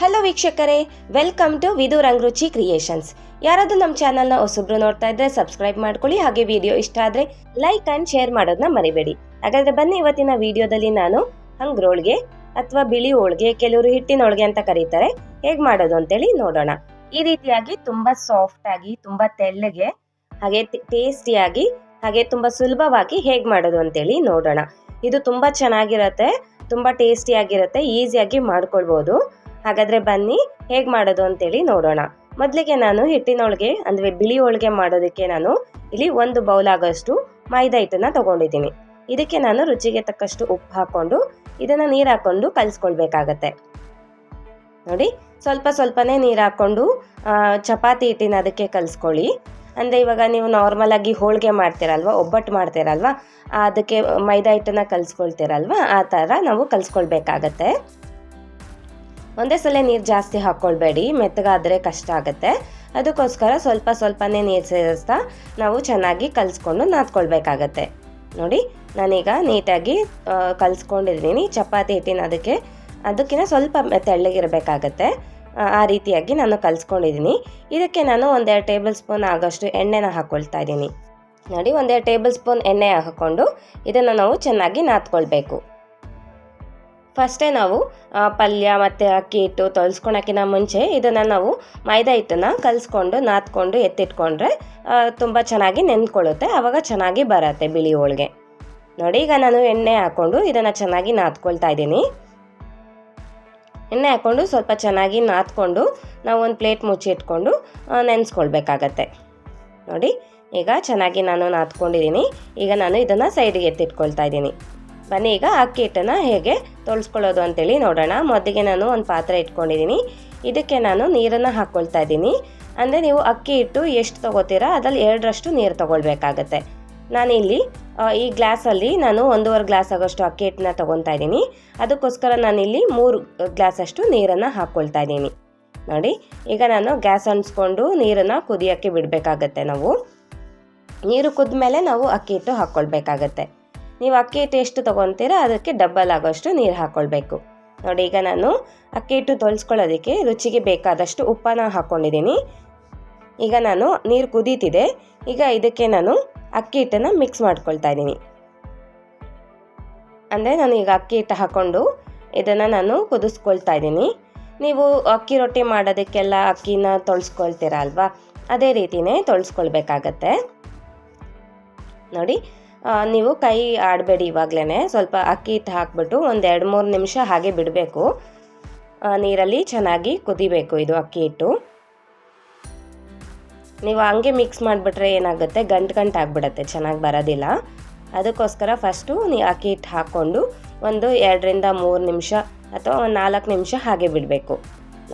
Hello ವೀಕ್ಷಕರೇ welcome to Vidu Rangaruchi creations ಯಾರಾದರೂ ನಮ್ಮ ಚಾನಲ್ನ ಹೊಸಬ್ರು ನೋಡ್ತಾ ಇದ್ರೆ ಸಬ್ಸ್ಕ್ರೈಬ್ ಮಾಡ್ಕೊಳ್ಳಿ, ಹಾಗೆ ವಿಡಿಯೋ ಇಷ್ಟ ಆದರೆ ಲೈಕ್ ಆ್ಯಂಡ್ ಶೇರ್ ಮಾಡೋದನ್ನ ಮರಿಬೇಡಿ. ಹಾಗಾದ್ರೆ ಬನ್ನಿ ಇವತ್ತಿನ ವಿಡಿಯೋದಲ್ಲಿ ನಾನು ಹಂಗ್ರೋಳ್ಗೆ ಅಥವಾ ಬಿಳಿ ಹೋಳಿಗೆ, ಕೆಲವರು ಹಿಟ್ಟಿನ ಹೋಳ್ಗೆ ಅಂತ ಕರೀತಾರೆ, ಹೇಗೆ ಮಾಡೋದು ಅಂತೇಳಿ ನೋಡೋಣ. ಈ ರೀತಿಯಾಗಿ ತುಂಬಾ ಸಾಫ್ಟ್ ಆಗಿ, ತುಂಬಾ ತೆಳ್ಳಗೆ, ಹಾಗೆ ಟೇಸ್ಟಿಯಾಗಿ ಹಾಗೆ ತುಂಬಾ ಸುಲಭವಾಗಿ ಹೇಗೆ ಮಾಡೋದು ಅಂತೇಳಿ ನೋಡೋಣ. ಇದು ತುಂಬಾ ಚೆನ್ನಾಗಿರತ್ತೆ, ತುಂಬಾ ಟೇಸ್ಟಿಯಾಗಿರುತ್ತೆ ಈಸಿಯಾಗಿ ಮಾಡ್ಕೊಳ್ಬೋದು. ಹಾಗಾದ್ರೆ ಬನ್ನಿ, ಹೇಗೆ ಮಾಡೋದು ಅಂತೇಳಿ ನೋಡೋಣ. ಮೊದಲಿಗೆ ನಾನು ಹಿಟ್ಟಿನ ಹೋಳಿಗೆ ಅಂದರೆ ಬಿಳಿ ಹೋಳಿಗೆ ಮಾಡೋದಕ್ಕೆ ನಾನು ಇಲ್ಲಿ ಒಂದು ಬೌಲ್ ಆಗೋಷ್ಟು ಮೈದಾ ಹಿಟ್ಟನ್ನ ತಗೊಂಡಿದ್ದೀನಿ. ಇದಕ್ಕೆ ನಾನು ರುಚಿಗೆ ತಕ್ಕಷ್ಟು ಉಪ್ಪು ಹಾಕೊಂಡು ಇದನ್ನು ನೀರು ಹಾಕೊಂಡು ಕಲಿಸ್ಕೊಳ್ಬೇಕಾಗತ್ತೆ. ನೋಡಿ, ಸ್ವಲ್ಪ ಸ್ವಲ್ಪನೇ ನೀರು ಹಾಕ್ಕೊಂಡು ಚಪಾತಿ ಹಿಟ್ಟಿನ ಅದಕ್ಕೆ ಕಲಿಸ್ಕೊಳ್ಳಿ. ಅಂದರೆ ಇವಾಗ ನೀವು ನಾರ್ಮಲ್ ಆಗಿ ಹೋಳಿಗೆ ಮಾಡ್ತೀರಲ್ವ, ಒಬ್ಬಟ್ಟು ಮಾಡ್ತೀರಲ್ವಾ, ಅದಕ್ಕೆ ಮೈದಾ ಹಿಟ್ಟನ್ನ ಕಲಿಸ್ಕೊಳ್ತೀರಲ್ವ, ಆ ಥರ ನಾವು ಕಲಿಸ್ಕೊಳ್ಬೇಕಾಗತ್ತೆ. ಒಂದೇ ಸಲ ನೀರು ಜಾಸ್ತಿ ಹಾಕ್ಕೊಳ್ಬೇಡಿ ಮೆತ್ತಗಾದರೆ ಕಷ್ಟ ಆಗುತ್ತೆ. ಅದಕ್ಕೋಸ್ಕರ ಸ್ವಲ್ಪ ಸ್ವಲ್ಪನೇ ನೀರು ಸೇರಿಸ್ತಾ ನಾವು ಚೆನ್ನಾಗಿ ಕಲಿಸ್ಕೊಂಡು ನಾದ್ಕೊಳ್ಬೇಕಾಗತ್ತೆ. ನೋಡಿ, ನಾನೀಗ ನೀಟಾಗಿ ಕಲಿಸ್ಕೊಂಡಿದ್ದೀನಿ ಚಪಾತಿ ಹಿಟ್ಟಿನ ಅದಕ್ಕೆ ಅದಕ್ಕಿಂತ ಸ್ವಲ್ಪ ತೆಳ್ಳಗಿರಬೇಕಾಗತ್ತೆ. ಆ ರೀತಿಯಾಗಿ ನಾನು ಕಲಿಸ್ಕೊಂಡಿದ್ದೀನಿ ಇದಕ್ಕೆ ನಾನು ಒಂದೆರಡು ಟೇಬಲ್ ಸ್ಪೂನ್ ಆಗೋಷ್ಟು ಎಣ್ಣೆನ ಹಾಕ್ಕೊಳ್ತಾ ಇದ್ದೀನಿ ನೋಡಿ, ಒಂದೆರಡು ಟೇಬಲ್ ಸ್ಪೂನ್ ಎಣ್ಣೆ ಹಾಕ್ಕೊಂಡು ಇದನ್ನು ನಾವು ಚೆನ್ನಾಗಿ ನಾದ್ಕೊಳ್ಬೇಕು. ಫಸ್ಟೇ ನಾವು ಪಲ್ಯ ಮತ್ತು ಅಕ್ಕಿ ಹಿಟ್ಟು ತೊಳ್ಸ್ಕೊಳಕ್ಕಿಂತ ಮುಂಚೆ ಇದನ್ನು ನಾವು ಮೈದಾ ಹಿಟ್ಟನ್ನು ಕಲಿಸ್ಕೊಂಡು, ನಾದ್ಕೊಂಡು, ಎತ್ತಿಟ್ಕೊಂಡ್ರೆ ತುಂಬ ಚೆನ್ನಾಗಿ ನೆಂದ್ಕೊಳ್ಳುತ್ತೆ ಆವಾಗ ಚೆನ್ನಾಗಿ ಬರುತ್ತೆ ಬಿಳಿ ಹೋಳಿಗೆ. ನೋಡಿ, ಈಗ ನಾನು ಎಣ್ಣೆ ಹಾಕ್ಕೊಂಡು ಇದನ್ನು ಚೆನ್ನಾಗಿ ನಾದ್ಕೊಳ್ತಾ ಇದ್ದೀನಿ. ಎಣ್ಣೆ ಹಾಕ್ಕೊಂಡು ಸ್ವಲ್ಪ ಚೆನ್ನಾಗಿ ನಾದ್ಕೊಂಡು, ನಾವು ಒಂದು ಪ್ಲೇಟ್ ಮುಚ್ಚಿಟ್ಕೊಂಡು ನೆನೆಸ್ಕೊಳ್ಬೇಕಾಗತ್ತೆ. ನೋಡಿ, ಈಗ ಚೆನ್ನಾಗಿ ನಾನು ನಾದ್ಕೊಂಡಿದ್ದೀನಿ. ಈಗ ನಾನು ಇದನ್ನು ಸೈಡಿಗೆ ಎತ್ತಿಟ್ಕೊಳ್ತಾ ಇದ್ದೀನಿ. ಬನ್ನಿ ಈಗ ಅಕ್ಕಿ ಹಿಟ್ಟನ್ನು ಹೇಗೆ ತೊಳ್ಸ್ಕೊಳ್ಳೋದು ಅಂತೇಳಿ ನೋಡೋಣ. ಮೊದಲಿಗೆ ನಾನು ಒಂದು ಪಾತ್ರೆ ಇಟ್ಕೊಂಡಿದ್ದೀನಿ ಇದಕ್ಕೆ ನಾನು ನೀರನ್ನು ಹಾಕ್ಕೊಳ್ತಾ ಇದ್ದೀನಿ ಅಂದರೆ ನೀವು ಅಕ್ಕಿ ಹಿಟ್ಟು ಎಷ್ಟು ತೊಗೋತೀರಾ, ಅದರಲ್ಲಿ ಎರಡರಷ್ಟು ನೀರು ತೊಗೊಳ್ಬೇಕಾಗತ್ತೆ. ಇಲ್ಲಿ ಈ ಗ್ಲಾಸಲ್ಲಿ ನಾನು ಒಂದೂವರೆ ಗ್ಲಾಸ್ ಆಗೋಷ್ಟು ಅಕ್ಕಿ ಹಿಟ್ಟನ್ನ ತೊಗೊತಾ ಇದ್ದೀನಿ ಅದಕ್ಕೋಸ್ಕರ ನಾನಿಲ್ಲಿ ಮೂರು ಗ್ಲಾಸಷ್ಟು ನೀರನ್ನು ಹಾಕ್ಕೊಳ್ತಾ ಇದ್ದೀನಿ ನೋಡಿ, ಈಗ ನಾನು ಗ್ಯಾಸ್ ಅಂಟಿಸ್ಕೊಂಡು ನೀರನ್ನು ಕುದಿಯೋಕ್ಕೆ ಬಿಡಬೇಕಾಗತ್ತೆ ನಾವು. ನೀರು ಕುದ್ದ ಮೇಲೆ ನಾವು ಅಕ್ಕಿ ಹಿಟ್ಟು ಹಾಕ್ಕೊಳ್ಬೇಕಾಗತ್ತೆ ನೀವು ಅಕ್ಕಿ ಹಿಟ್ಟು ಎಷ್ಟು ತೊಗೊತೀರಾ, ಅದಕ್ಕೆ ಡಬ್ಬಲ್ ಆಗೋಷ್ಟು ನೀರು ಹಾಕ್ಕೊಳ್ಬೇಕು ನೋಡಿ, ಈಗ ನಾನು ಅಕ್ಕಿ ಹಿಟ್ಟು ತೊಳ್ಸ್ಕೊಳ್ಳೋದಕ್ಕೆ ರುಚಿಗೆ ಬೇಕಾದಷ್ಟು ಉಪ್ಪನ್ನ ಹಾಕ್ಕೊಂಡಿದ್ದೀನಿ ಈಗ ನಾನು ನೀರು ಕುದೀತಿದೆ, ಈಗ ಇದಕ್ಕೆ ನಾನು ಅಕ್ಕಿ ಹಿಟ್ಟನ್ನು ಮಿಕ್ಸ್ ಮಾಡ್ಕೊಳ್ತಾ ಇದ್ದೀನಿ. ಅಂದರೆ ನಾನು ಈಗ ಅಕ್ಕಿ ಹಿಟ್ಟು ಹಾಕ್ಕೊಂಡು ಇದನ್ನು ನಾನು ಕುದಿಸ್ಕೊಳ್ತಾ ಇದ್ದೀನಿ. ನೀವು ಅಕ್ಕಿ ರೊಟ್ಟಿ ಮಾಡೋದಕ್ಕೆಲ್ಲ ಅಕ್ಕಿನ ತೊಳ್ಸ್ಕೊಳ್ತೀರ ಅಲ್ವಾ? ಅದೇ ರೀತಿನೇ ತೊಳ್ಸ್ಕೊಳ್ಬೇಕಾಗತ್ತೆ. ನೋಡಿ ನೀವು ಕೈ ಆಡಬೇಡಿ ಇವಾಗಲೇ ಸ್ವಲ್ಪ ಅಕ್ಕಿ ಹಿಟ್ಟು ಹಾಕ್ಬಿಟ್ಟು ಒಂದು ಎರಡು ಮೂರು ನಿಮಿಷ ಹಾಗೆ ಬಿಡಬೇಕು. ನೀರಲ್ಲಿ ಚೆನ್ನಾಗಿ ಕುದಿಬೇಕು ಇದು ಅಕ್ಕಿ ಹಿಟ್ಟು. ನೀವು ಹಂಗೆ ಮಿಕ್ಸ್ ಮಾಡಿಬಿಟ್ರೆ ಏನಾಗುತ್ತೆ? ಗಂಟು ಗಂಟು ಆಗಿಬಿಡತ್ತೆ, ಚೆನ್ನಾಗಿ ಬರೋದಿಲ್ಲ. ಅದಕ್ಕೋಸ್ಕರ ಫಸ್ಟು ನೀವು ಅಕ್ಕಿ ಹಿಟ್ಟು ಹಾಕ್ಕೊಂಡು ಒಂದು ಎರಡರಿಂದ ಮೂರು ನಿಮಿಷ ಅಥವಾ ಒಂದು ನಾಲ್ಕು ನಿಮಿಷ ಹಾಗೆ ಬಿಡಬೇಕು.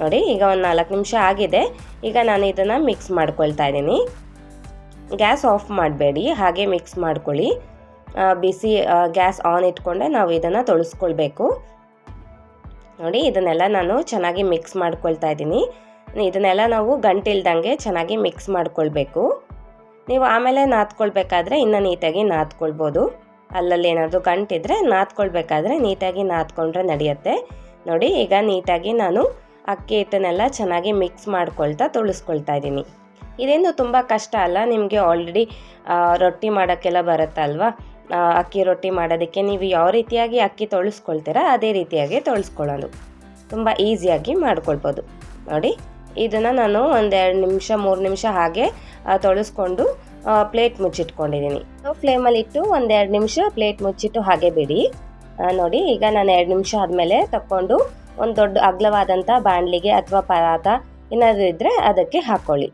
ನೋಡಿ, ಈಗ ಒಂದು ನಾಲ್ಕು ನಿಮಿಷ ಆಗಿದೆ. ಈಗ ನಾನು ಇದನ್ನು ಮಿಕ್ಸ್ ಮಾಡ್ಕೊಳ್ತಾ ಇದ್ದೀನಿ. ಗ್ಯಾಸ್ ಆಫ್ ಮಾಡಬೇಡಿ, ಹಾಗೆ ಮಿಕ್ಸ್ ಮಾಡ್ಕೊಳ್ಳಿ. ಬಿಸಿ ಗ್ಯಾಸ್ ಆನ್ ಇಟ್ಕೊಂಡೆ ನಾವು ಇದನ್ನು ತೊಳಸ್ಕೊಳ್ಬೇಕು. ನೋಡಿ, ಇದನ್ನೆಲ್ಲ ನಾನು ಚೆನ್ನಾಗಿ ಮಿಕ್ಸ್ ಮಾಡ್ಕೊಳ್ತಾ ಇದ್ದೀನಿ. ಇದನ್ನೆಲ್ಲ ನಾವು ಗಂಟಿಲ್ದಂಗೆ ಚೆನ್ನಾಗಿ ಮಿಕ್ಸ್ ಮಾಡ್ಕೊಳ್ಬೇಕು. ನೀವು ಆಮೇಲೆ ನಾದ್ಕೊಳ್ಬೇಕಾದ್ರೆ ಇನ್ನೂ ನೀಟಾಗಿ ನಾದ್ಕೊಳ್ಬೋದು. ಅಲ್ಲಲ್ಲಿ ಏನಾದರೂ ಗಂಟಿದ್ರೆ ನಾದ್ಕೊಳ್ಬೇಕಾದ್ರೆ ನೀಟಾಗಿ ನಾದ್ಕೊಂಡ್ರೆ ನಡೆಯುತ್ತೆ. ನೋಡಿ, ಈಗ ನೀಟಾಗಿ ನಾನು ಅಕ್ಕಿ ಹಿಟ್ಟನ್ನೆಲ್ಲ ಚೆನ್ನಾಗಿ ಮಿಕ್ಸ್ ಮಾಡ್ಕೊಳ್ತಾ ತುಳಿಸ್ಕೊಳ್ತಾ ಇದ್ದೀನಿ. ಇದೇನು ತುಂಬ ಕಷ್ಟ ಅಲ್ಲ, ನಿಮಗೆ ಆಲ್ರೆಡಿ ರೊಟ್ಟಿ ಮಾಡೋಕ್ಕೆಲ್ಲ ಬರುತ್ತಲ್ವಾ? ಅಕ್ಕಿ ರೊಟ್ಟಿ ಮಾಡೋದಕ್ಕೆ ನೀವು ಯಾವ ರೀತಿಯಾಗಿ ಅಕ್ಕಿ ತೊಳಸ್ಕೊಳ್ತೀರಾ, ಅದೇ ರೀತಿಯಾಗಿ ತೊಳಸ್ಕೊಳ್ಳೋದು. ತುಂಬ ಈಸಿಯಾಗಿ ಮಾಡ್ಕೊಳ್ಬೋದು. ನೋಡಿ, ಇದನ್ನು ನಾನು ಒಂದೆರಡು ನಿಮಿಷ, ಮೂರು ನಿಮಿಷ ಹಾಗೆ ತೊಳಸ್ಕೊಂಡು ಪ್ಲೇಟ್ ಮುಚ್ಚಿಟ್ಕೊಂಡಿದ್ದೀನಿ ಫ್ಲೇಮಲ್ಲಿ ಇಟ್ಟು ಒಂದೆರಡು ನಿಮಿಷ ಪ್ಲೇಟ್ ಮುಚ್ಚಿಟ್ಟು ಹಾಗೆ ಬಿಡಿ. ನೋಡಿ, ಈಗ ನಾನು ಎರಡು ನಿಮಿಷ ಆದಮೇಲೆ ತಕ್ಕೊಂಡು ಒಂದು ದೊಡ್ಡ ಅಗ್ಲವಾದಂಥ ಬಾಣಲಿಗೆ ಅಥವಾ ಪರಾತ ಏನಾದರೂ ಇದ್ದರೆ ಅದಕ್ಕೆ ಹಾಕ್ಕೊಳ್ಳಿ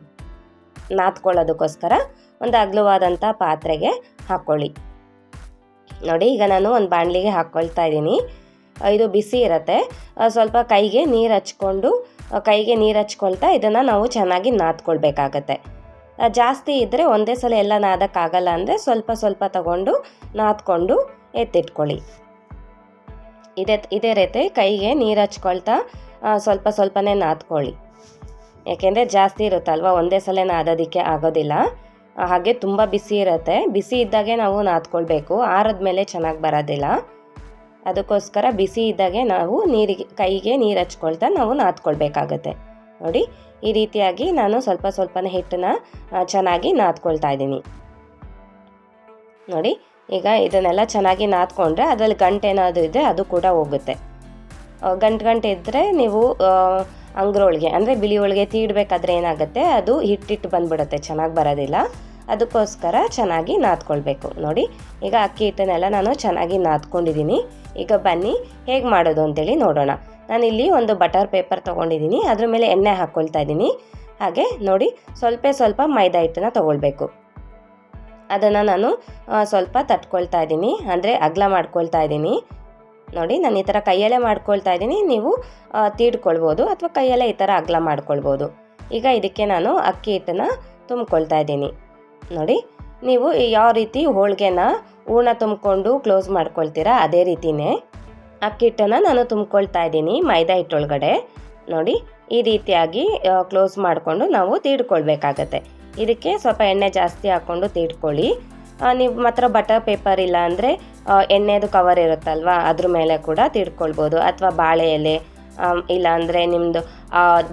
ನಾದ್ಕೊಳ್ಳೋದಕ್ಕೋಸ್ಕರ ಒಂದು ಅಗಲವಾದಂಥ ಪಾತ್ರೆಗೆ ಹಾಕ್ಕೊಳ್ಳಿ. ನೋಡಿ, ಈಗ ನಾನು ಒಂದು ಬಾಣಲಿಗೆ ಹಾಕ್ಕೊಳ್ತಾ ಇದ್ದೀನಿ. ಇದು ಬಿಸಿ ಇರುತ್ತೆ. ಸ್ವಲ್ಪ ಕೈಗೆ ನೀರು ಹಚ್ಕೊಂಡು ಕೈಗೆ ನೀರು ಹಚ್ಕೊಳ್ತಾ ಇದನ್ನು ನಾವು ಚೆನ್ನಾಗಿ ನಾದ್ಕೊಳ್ಬೇಕಾಗತ್ತೆ ಜಾಸ್ತಿ ಇದ್ದರೆ ಒಂದೇ ಸಲ ಎಲ್ಲ ನಾದಕ್ಕಾಗಲ್ಲ ಅಂದರೆ ಸ್ವಲ್ಪ ಸ್ವಲ್ಪ ತಗೊಂಡು ನಾದ್ಕೊಂಡು ಎತ್ತಿಟ್ಕೊಳ್ಳಿ. ಇದೇ ಇದೇ ರೀತಿ ಕೈಗೆ ನೀರು ಹಚ್ಕೊಳ್ತಾ ಸ್ವಲ್ಪ ಸ್ವಲ್ಪನೇ ನಾದ್ಕೊಳ್ಳಿ ಯಾಕೆಂದರೆ ಜಾಸ್ತಿ ಇರುತ್ತಲ್ವ? ಒಂದೇ ಸಲ ನಾದೋದಕ್ಕೆ ಆಗೋದಿಲ್ಲ. ಹಾಗೆ ತುಂಬ ಬಿಸಿ ಇರುತ್ತೆ. ಬಿಸಿ ಇದ್ದಾಗೆ ನಾವು ನಾದ್ಕೊಳ್ಬೇಕು. ಆರದ ಮೇಲೆ ಚೆನ್ನಾಗಿ ಬರೋದಿಲ್ಲ. ಅದಕ್ಕೋಸ್ಕರ ಬಿಸಿ ಇದ್ದಾಗೆ ನಾವು ನೀರಿಗೆ, ಕೈಗೆ ನೀರು ಹಚ್ಕೊಳ್ತಾ ನಾವು ನಾದ್ಕೊಳ್ಬೇಕಾಗತ್ತೆ. ನೋಡಿ, ಈ ರೀತಿಯಾಗಿ ನಾನು ಸ್ವಲ್ಪ ಸ್ವಲ್ಪನೇ ಹಿಟ್ಟನ್ನು ಚೆನ್ನಾಗಿ ನಾದ್ಕೊಳ್ತಾ ಇದ್ದೀನಿ. ನೋಡಿ, ಈಗ ಇದನ್ನೆಲ್ಲ ಚೆನ್ನಾಗಿ ನಾದ್ಕೊಂಡ್ರೆ ಅದರಲ್ಲಿ ಗಂಟೆ ಏನಾದರೂ ಇದ್ದರೆ ಅದು ಕೂಡ ಹೋಗುತ್ತೆ. ಗಂಟು ಗಂಟೆ ಇದ್ದರೆ ನೀವು ಅಂಗ್ರೋಳಿಗೆ, ಅಂದರೆ ಬಿಳಿ ಹೋಳಿಗೆ ತೀಡಬೇಕಾದ್ರೆ ಏನಾಗುತ್ತೆ, ಅದು ಹಿಟ್ಟಿಟ್ಟು ಬಂದ್ಬಿಡುತ್ತೆ, ಚೆನ್ನಾಗಿ ಬರೋದಿಲ್ಲ. ಅದಕ್ಕೋಸ್ಕರ ಚೆನ್ನಾಗಿ ನಾದ್ಕೊಳ್ಬೇಕು. ನೋಡಿ, ಈಗ ಅಕ್ಕಿ ಹಿಟ್ಟನ್ನೆಲ್ಲ ನಾನು ಚೆನ್ನಾಗಿ ನಾದ್ಕೊಂಡಿದ್ದೀನಿ. ಈಗ ಬನ್ನಿ, ಹೇಗೆ ಮಾಡೋದು ಅಂತೇಳಿ ನೋಡೋಣ. ನಾನಿಲ್ಲಿ ಒಂದು ಬಟರ್ ಪೇಪರ್ ತೊಗೊಂಡಿದ್ದೀನಿ, ಅದ್ರ ಮೇಲೆ ಎಣ್ಣೆ ಹಾಕ್ಕೊಳ್ತಾ ಇದ್ದೀನಿ. ಹಾಗೆ, ನೋಡಿ, ಸ್ವಲ್ಪ ಸ್ವಲ್ಪ ಮೈದಾ ಹಿಟ್ಟನ್ನ ತೊಗೊಳ್ಬೇಕು. ಅದನ್ನು ನಾನು ಸ್ವಲ್ಪ ತಟ್ಕೊಳ್ತಾ ಇದ್ದೀನಿ, ಅಂದರೆ ಅಗಲ ಮಾಡ್ಕೊಳ್ತಾ ಇದ್ದೀನಿ. ನೋಡಿ, ನಾನು ಈ ಥರ ಕೈಯಲ್ಲೇ ಮಾಡ್ಕೊಳ್ತಾ ಇದ್ದೀನಿ. ನೀವು ತೀಡ್ಕೊಳ್ಬೋದು ಅಥವಾ ಕೈಯಲ್ಲೇ ಈ ಥರ ಅಗಲ ಮಾಡ್ಕೊಳ್ಬೋದು. ಈಗ ಇದಕ್ಕೆ ನಾನು ಅಕ್ಕಿ ಹಿಟ್ಟನ್ನು ತುಂಬ್ಕೊಳ್ತಾ ಇದ್ದೀನಿ. ನೋಡಿ, ನೀವು ಯಾವ ರೀತಿ ಹೋಳಿಗೆನ ಹೂರ್ಣ ತುಂಬಿಕೊಂಡು ಕ್ಲೋಸ್ ಮಾಡ್ಕೊಳ್ತೀರಾ, ಅದೇ ರೀತಿನೇ ಅಕ್ಕಿ ಹಿಟ್ಟನ್ನು ನಾನು ತುಂಬ್ಕೊಳ್ತಾ ಇದ್ದೀನಿ ಮೈದಾ ಹಿಟ್ಟೊಳಗಡೆ. ನೋಡಿ, ಈ ರೀತಿಯಾಗಿ ಕ್ಲೋಸ್ ಮಾಡಿಕೊಂಡು ನಾವು ತೀಡ್ಕೊಳ್ಬೇಕಾಗತ್ತೆ. ಇದಕ್ಕೆ ಸ್ವಲ್ಪ ಎಣ್ಣೆ ಜಾಸ್ತಿ ಹಾಕ್ಕೊಂಡು ತೀಡ್ಕೊಳ್ಳಿ. ನಿಮ್ಮ ಹತ್ರ ಬಟರ್ ಪೇಪರ್ ಇಲ್ಲ ಅಂದರೆ ಎಣ್ಣೆದು ಕವರ್ ಇರುತ್ತಲ್ವಾ? ಅದ್ರ ಮೇಲೆ ಕೂಡ ತಿಡ್ಕೊಳ್ಬೋದು ಅಥವಾ ಬಾಳೆ ಎಲೆ ಇಲ್ಲ ಅಂದರೆ ನಿಮ್ಮದು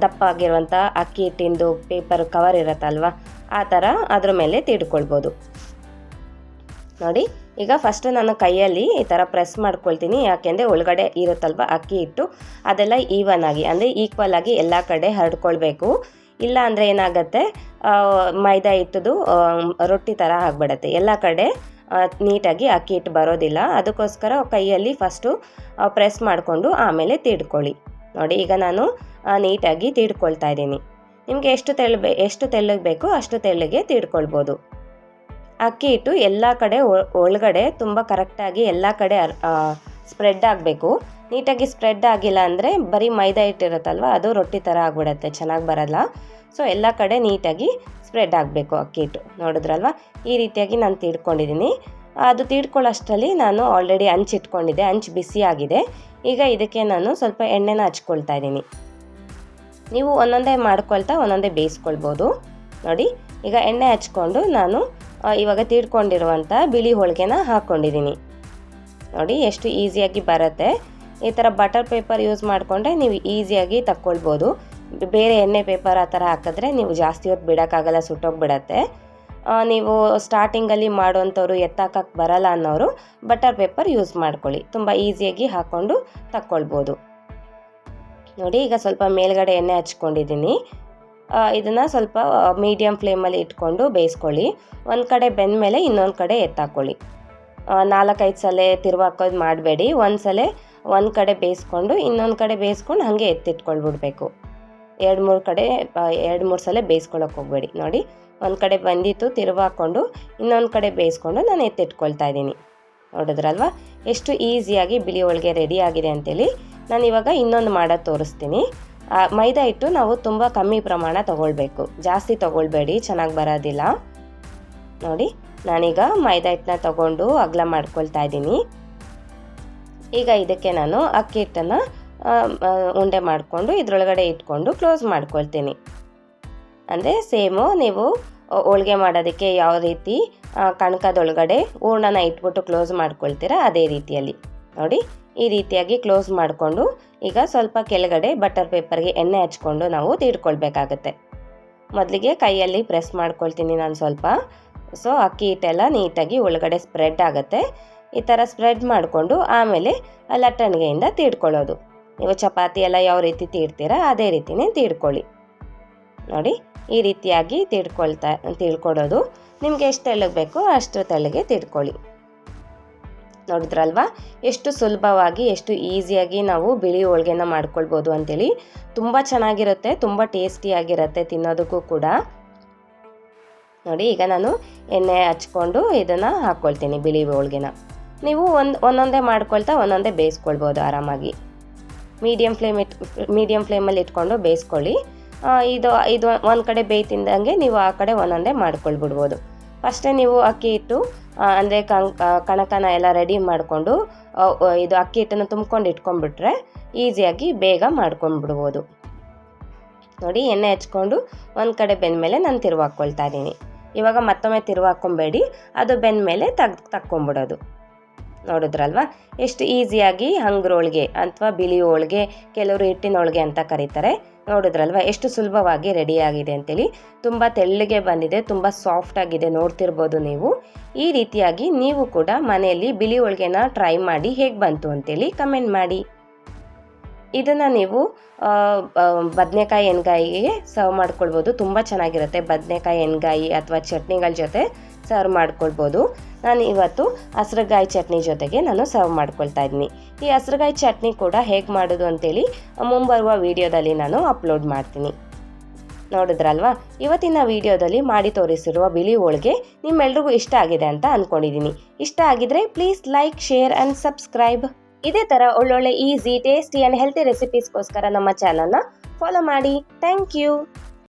ದಪ್ಪ ಆಗಿರುವಂಥ ಅಕ್ಕಿ ಹಿಟ್ಟಿಂದು ಪೇಪರ್ ಕವರ್ ಇರುತ್ತಲ್ವ? ಆ ಥರ ಅದ್ರ ಮೇಲೆ ತಿಡ್ಕೊಳ್ಬೋದು ನೋಡಿ. ಈಗ ಫಸ್ಟ್ ನಾನು ಕೈಯಲ್ಲಿ ಈ ಥರ ಪ್ರೆಸ್ ಮಾಡ್ಕೊಳ್ತೀನಿ. ಯಾಕೆಂದರೆ ಒಳಗಡೆ ಇರುತ್ತಲ್ವ? ಅಕ್ಕಿ ಹಿಟ್ಟು, ಅದೆಲ್ಲ ಈವನ್ ಆಗಿ, ಅಂದರೆ ಈಕ್ವಲ್ ಆಗಿ ಎಲ್ಲ ಕಡೆ ಹರಡ್ಕೊಳ್ಬೇಕು. ಇಲ್ಲ ಅಂದರೆ ಏನಾಗುತ್ತೆ ಮೈದಾ ಹಿಟ್ಟದು ರೊಟ್ಟಿ ಥರ ಆಗಿಬಿಡತ್ತೆ. ಎಲ್ಲ ಕಡೆ ನೀಟಾಗಿ ಅಕ್ಕಿ ಹಿಟ್ಟು ಬರೋದಿಲ್ಲ. ಅದಕ್ಕೋಸ್ಕರ ಕೈಯಲ್ಲಿ ಫಸ್ಟು ಪ್ರೆಸ್ ಮಾಡಿಕೊಂಡು ಆಮೇಲೆ ತಿಡ್ಕೊಳ್ಳಿ ನೋಡಿ, ಈಗ ನಾನು ನೀಟಾಗಿ ತಿಡ್ಕೊಳ್ತಾ ಇದ್ದೀನಿ. ನಿಮಗೆ ಎಷ್ಟು ತೆಳ್ಳ ಎಷ್ಟು ತೆಳ್ಳಗೆ ಬೇಕೋ ಅಷ್ಟು ತೆಳ್ಳಗೆ ತೀಡ್ಕೊಳ್ಬೋದು ಅಕ್ಕಿ ಹಿಟ್ಟು ಎಲ್ಲ ಕಡೆ ಒಳಗಡೆ ತುಂಬ ಕರೆಕ್ಟಾಗಿ ಎಲ್ಲ ಕಡೆ ಸ್ಪ್ರೆಡ್ ಆಗಬೇಕು. ನೀಟಾಗಿ ಸ್ಪ್ರೆಡ್ ಆಗಿಲ್ಲ ಅಂದರೆ ಬರೀ ಮೈದಾ ಹಿಟ್ಟಿರುತ್ತಲ್ವ ಅದು ರೊಟ್ಟಿ ಥರ ಆಗ್ಬಿಡತ್ತೆ, ಚೆನ್ನಾಗಿ ಬರಲ್ಲ. ಸೊ ಎಲ್ಲ ಕಡೆ ನೀಟಾಗಿ ಸ್ಪ್ರೆಡ್ ಆಗಬೇಕು ಅಕ್ಕಿ ಹಿಟ್ಟು. ನೋಡಿದ್ರಲ್ವ? ಈ ರೀತಿಯಾಗಿ ನಾನು ತೀಡ್ಕೊಂಡಿದ್ದೀನಿ ಅದು ತೀಡ್ಕೊಳ್ಳೋಷ್ಟರಲ್ಲಿ ನಾನು ಆಲ್ರೆಡಿ ಹಂಚಿಟ್ಕೊಂಡಿದ್ದೆ ಹಂಚು ಬಿಸಿ ಆಗಿದೆ. ಈಗ ಇದಕ್ಕೆ ನಾನು ಸ್ವಲ್ಪ ಎಣ್ಣೆನ ಹಚ್ಕೊಳ್ತಾ ಇದ್ದೀನಿ ನೀವು ಒಂದೊಂದೇ ಮಾಡ್ಕೊಳ್ತಾ ಒಂದೊಂದೇ ಬೇಯಿಸ್ಕೊಳ್ಬೋದು. ನೋಡಿ, ಈಗ ಎಣ್ಣೆ ಹಚ್ಕೊಂಡು ನಾನು ಇವಾಗ ತೀಡ್ಕೊಂಡಿರುವಂಥ ಬಿಳಿ ಹೋಳಿಗೆನ ಹಾಕ್ಕೊಂಡಿದ್ದೀನಿ ನೋಡಿ, ಎಷ್ಟು ಈಸಿಯಾಗಿ ಬರುತ್ತೆ. ಈ ಥರ ಬಟರ್ ಪೇಪರ್ ಯೂಸ್ ಮಾಡಿಕೊಂಡ್ರೆ ನೀವು ಈಸಿಯಾಗಿ ತಕ್ಕೊಳ್ಬೋದು. ಬೇರೆ ಎಣ್ಣೆ ಪೇಪರ್ ಆ ಥರ ಹಾಕಿದ್ರೆ ನೀವು ಜಾಸ್ತಿ ಹೊತ್ತು ಬಿಡೋಕ್ಕಾಗಲ್ಲ, ಸುಟ್ಟೋಗ್ಬಿಡತ್ತೆ. ನೀವು ಸ್ಟಾರ್ಟಿಂಗಲ್ಲಿ ಮಾಡುವಂಥವ್ರು ಎತ್ತಾಕಕ್ಕೆ ಬರಲ್ಲ ಅನ್ನೋರು ಬಟರ್ ಪೇಪರ್ ಯೂಸ್ ಮಾಡ್ಕೊಳ್ಳಿ. ತುಂಬ ಈಸಿಯಾಗಿ ಹಾಕ್ಕೊಂಡು ತಕ್ಕೊಳ್ಬೋದು. ನೋಡಿ, ಈಗ ಸ್ವಲ್ಪ ಮೇಲ್ಗಡೆ ಎಣ್ಣೆ ಹಚ್ಕೊಂಡಿದ್ದೀನಿ. ಇದನ್ನು ಸ್ವಲ್ಪ ಮೀಡಿಯಮ್ ಫ್ಲೇಮಲ್ಲಿ ಇಟ್ಕೊಂಡು ಬೇಯಿಸ್ಕೊಳ್ಳಿ. ಒಂದು ಕಡೆ ಬೆಂದ ಮೇಲೆ ಇನ್ನೊಂದು ಕಡೆ ಎತ್ತಾಕೊಳ್ಳಿ. ನಾಲ್ಕೈದು ಸಲ ತಿರುವಾಕೋದು ಮಾಡಬೇಡಿ. ಒಂದು ಸಲ ಒಂದು ಕಡೆ ಬೇಯಿಸ್ಕೊಂಡು ಇನ್ನೊಂದು ಕಡೆ ಬೇಯಿಸ್ಕೊಂಡು ಹಾಗೆ ಎತ್ತಿಟ್ಕೊಳ್ಬಿಡ್ಬೇಕು. ಎರಡು ಮೂರು ಕಡೆ ಎರಡು ಮೂರು ಸಲ ಬೇಯಿಸ್ಕೊಳಕ್ಕೆ ಹೋಗಬೇಡಿ. ನೋಡಿ, ಒಂದು ಕಡೆ ಬಂದಿತ್ತು ತಿರುವಾಕೊಂಡು ಇನ್ನೊಂದು ಕಡೆ ಬೇಯಿಸ್ಕೊಂಡು ನಾನು ಎತ್ತಿಟ್ಕೊಳ್ತಾ ಇದ್ದೀನಿ. ನೋಡಿದ್ರಲ್ವ? ಎಷ್ಟು ಈಸಿಯಾಗಿ ಬಿಳಿ ಹೋಳಿಗೆ ರೆಡಿ ಆಗಿದೆ ಅಂತೇಳಿ ನಾನು ಇವಾಗ ಇನ್ನೊಂದು ಮಾಡೋದು ತೋರಿಸ್ತೀನಿ. ಮೈದಾ ಹಿಟ್ಟು ನಾವು ತುಂಬ ಕಮ್ಮಿ ಪ್ರಮಾಣ ತಗೊಳ್ಬೇಕು. ಜಾಸ್ತಿ ತಗೊಳ್ಬೇಡಿ, ಚೆನ್ನಾಗಿ ಬರೋದಿಲ್ಲ. ನೋಡಿ, ನಾನೀಗ ಮೈದಾ ಹಿಟ್ಟನ್ನ ತಗೊಂಡು ಅಗಲ ಮಾಡ್ಕೊಳ್ತಾ ಇದ್ದೀನಿ. ಈಗ ಇದಕ್ಕೆ ನಾನು ಅಕ್ಕಿ ಹಿಟ್ಟನ್ನು ಉಂಡೆ ಮಾಡಿಕೊಂಡು ಇದರೊಳಗಡೆ ಇಟ್ಕೊಂಡು ಕ್ಲೋಸ್ ಮಾಡ್ಕೊಳ್ತೀನಿ. ಅಂದರೆ ಸೇಮು ನೀವು ಹೋಳಿಗೆ ಮಾಡೋದಕ್ಕೆ ಯಾವ ರೀತಿ ಕಣಕದೊಳಗಡೆ ಹೂರ್ಣನ ಇಟ್ಬಿಟ್ಟು ಕ್ಲೋಸ್ ಮಾಡ್ಕೊಳ್ತೀರಾ ಅದೇ ರೀತಿಯಲ್ಲಿ. ನೋಡಿ, ಈ ರೀತಿಯಾಗಿ ಕ್ಲೋಸ್ ಮಾಡಿಕೊಂಡು ಈಗ ಸ್ವಲ್ಪ ಕೆಳಗಡೆ ಬಟರ್ ಪೇಪರ್ಗೆ ಎಣ್ಣೆ ಹಚ್ಕೊಂಡು ನಾವು ತೀಡ್ಕೊಳ್ಬೇಕಾಗತ್ತೆ. ಮೊದಲಿಗೆ ಕೈಯಲ್ಲಿ ಪ್ರೆಸ್ ಮಾಡ್ಕೊಳ್ತೀನಿ ನಾನು ಸ್ವಲ್ಪ. ಸೊ, ಅಕ್ಕಿ ಹಿಟ್ಟೆಲ್ಲ ನೀಟಾಗಿ ಒಳಗಡೆ ಸ್ಪ್ರೆಡ್ ಆಗುತ್ತೆ. ಈ ಥರ ಸ್ಪ್ರೆಡ್ ಮಾಡಿಕೊಂಡು ಆಮೇಲೆ ಲಟ್ಟಣಿಗೆಯಿಂದ ತೀಡ್ಕೊಳ್ಳೋದು. ನೀವು ಚಪಾತಿ ಎಲ್ಲ ಯಾವ ರೀತಿ ತೀಡ್ತೀರಾ ಅದೇ ರೀತಿನೇ ತೀಡ್ಕೊಳ್ಳಿ. ನೋಡಿ, ಈ ರೀತಿಯಾಗಿ ತೀಡ್ಕೊಳ್ತಾ, ತೀಡ್ಕೊಡೋದು. ನಿಮಗೆ ಎಷ್ಟು ತೆಳ್ಳಗೆ ಬೇಕೋ ಅಷ್ಟು ತೆಳ್ಳಗೆ ತೀಡ್ಕೊಳ್ಳಿ. ನೋಡಿದ್ರಲ್ವಾ? ಎಷ್ಟು ಸುಲಭವಾಗಿ, ಎಷ್ಟು ಈಸಿಯಾಗಿ ನಾವು ಬಿಳಿ ಹೋಳಿಗೆನ ಮಾಡ್ಕೊಳ್ಬೋದು ಅಂತೇಳಿ. ತುಂಬ ಚೆನ್ನಾಗಿರುತ್ತೆ, ತುಂಬ ಟೇಸ್ಟಿಯಾಗಿರುತ್ತೆ ತಿನ್ನೋದಕ್ಕೂ ಕೂಡ. ನೋಡಿ, ಈಗ ನಾನು ಎಣ್ಣೆ ಹಚ್ಕೊಂಡು ಇದನ್ನು ಹಾಕ್ಕೊಳ್ತೀನಿ ಬಿಳಿ ಹೋಳಿಗೆನ. ನೀವು ಒಂದು, ಒಂದೊಂದೇ ಮಾಡ್ಕೊಳ್ತಾ ಒಂದೊಂದೇ ಬೇಯಿಸ್ಕೊಳ್ಬೋದು ಆರಾಮಾಗಿ. ಮೀಡಿಯಮ್ ಫ್ಲೇಮ್ ಇಟ್ ಮೀಡಿಯಮ್ ಫ್ಲೇಮಲ್ಲಿ ಇಟ್ಕೊಂಡು ಬೇಯಿಸ್ಕೊಳ್ಳಿ. ಇದು ಇದು ಒಂದು ಕಡೆ ಬೇಯ್ತಿಂದಂಗೆ ನೀವು ಆ ಕಡೆ ಒಂದೊಂದೇ ಮಾಡ್ಕೊಳ್ಬಿಡ್ಬೋದು. ಫಸ್ಟೇ ನೀವು ಅಕ್ಕಿ ಹಿಟ್ಟು ಅಂದರೆ ಕಣಕನ ಎಲ್ಲ ರೆಡಿ ಮಾಡಿಕೊಂಡು ಇದು ಅಕ್ಕಿ ಹಿಟ್ಟನ್ನು ತುಂಬ್ಕೊಂಡು ಇಟ್ಕೊಂಡ್ಬಿಟ್ರೆ ಈಸಿಯಾಗಿ ಬೇಗ ಮಾಡ್ಕೊಂಡ್ಬಿಡ್ಬೋದು. ನೋಡಿ, ಎಣ್ಣೆ ಹಚ್ಕೊಂಡು ಒಂದು ಕಡೆ ಬೆಂದಮೇಲೆ ನಾನು ತಿರುವಾಕ್ಕೊಳ್ತಾ ಇದ್ದೀನಿ. ಇವಾಗ ಮತ್ತೊಮ್ಮೆ ತಿರುವಾಕೊಂಬೇಡಿ ಅದು ಬೆಂದಮೇಲೆ ತೆಗ್ದು ತಕ್ಕೊಂಬಿಡೋದು. ನೋಡಿದ್ರಲ್ವಾ? ಎಷ್ಟು ಈಸಿಯಾಗಿ ಹಂಗ್ರೋಳಿಗೆ, ಅಥವಾ ಬಿಳಿ ಹೋಳ್ಗೆ, ಕೆಲವರು ಹಿಟ್ಟಿನ ಹೋಳ್ಗೆ ಅಂತ ಕರೀತಾರೆ. ನೋಡಿದ್ರಲ್ವಾ? ಎಷ್ಟು ಸುಲಭವಾಗಿ ರೆಡಿ ಆಗಿದೆ ಅಂತೇಳಿ. ತುಂಬ ತೆಳ್ಳಗೆ ಬಂದಿದೆ, ತುಂಬ ಸಾಫ್ಟ್ ಆಗಿದೆ, ನೋಡ್ತಿರ್ಬೋದು ನೀವು. ಈ ರೀತಿಯಾಗಿ ನೀವು ಕೂಡ ಮನೆಯಲ್ಲಿ ಬಿಳಿ ಹೋಳಿಗೆನ ಟ್ರೈ ಮಾಡಿ ಹೇಗೆ ಬಂತು ಅಂತೇಳಿ ಕಮೆಂಟ್ ಮಾಡಿ. ಇದನ್ನು ನೀವು ಬದನೆಕಾಯಿ ಎಣ್ಗಾಯಿಗೆ ಸರ್ವ್ ಮಾಡ್ಕೊಳ್ಬೋದು. ತುಂಬ ಚೆನ್ನಾಗಿರುತ್ತೆ ಬದನೆಕಾಯಿ ಎಣ್ಗಾಯಿ ಅಥವಾ ಚಟ್ನಿಗಳ ಜೊತೆ ಸರ್ವ್ ಮಾಡ್ಕೊಳ್ಬೋದು. ನಾನು ಇವತ್ತು ಹಸ್ರುಗಾಯಿ ಚಟ್ನಿ ಜೊತೆಗೆ ನಾನು ಸರ್ವ್ ಮಾಡ್ಕೊಳ್ತಾ ಇದ್ದೀನಿ. ಈ ಹಸ್ರಗಾಯಿ ಚಟ್ನಿ ಕೂಡ ಹೇಗೆ ಮಾಡೋದು ಅಂತೇಳಿ ಮುಂಬರುವ ವಿಡಿಯೋದಲ್ಲಿ ನಾನು ಅಪ್ಲೋಡ್ ಮಾಡ್ತೀನಿ. ನೋಡಿದ್ರಲ್ವಾ? ಇವತ್ತಿನ ವಿಡಿಯೋದಲ್ಲಿ ಮಾಡಿ ತೋರಿಸಿರುವ ಬಿಳಿ ಹೋಳಿಗೆ ನಿಮ್ಮೆಲ್ರಿಗೂ ಇಷ್ಟ ಆಗಿದೆ ಅಂತ ಅಂದ್ಕೊಂಡಿದ್ದೀನಿ ಇಷ್ಟ ಆಗಿದ್ರೆ please like share and subscribe ಇದೇ ಥರ ಒಳ್ಳೊಳ್ಳೆ ಈಸಿ ಟೇಸ್ಟಿ ಆ್ಯಂಡ್ ಹೆಲ್ತಿ ರೆಸಿಪೀಸ್ಗೋಸ್ಕರ ನಮ್ಮ ಚಾನಲ್ನ ಫಾಲೋ ಮಾಡಿ. Thank you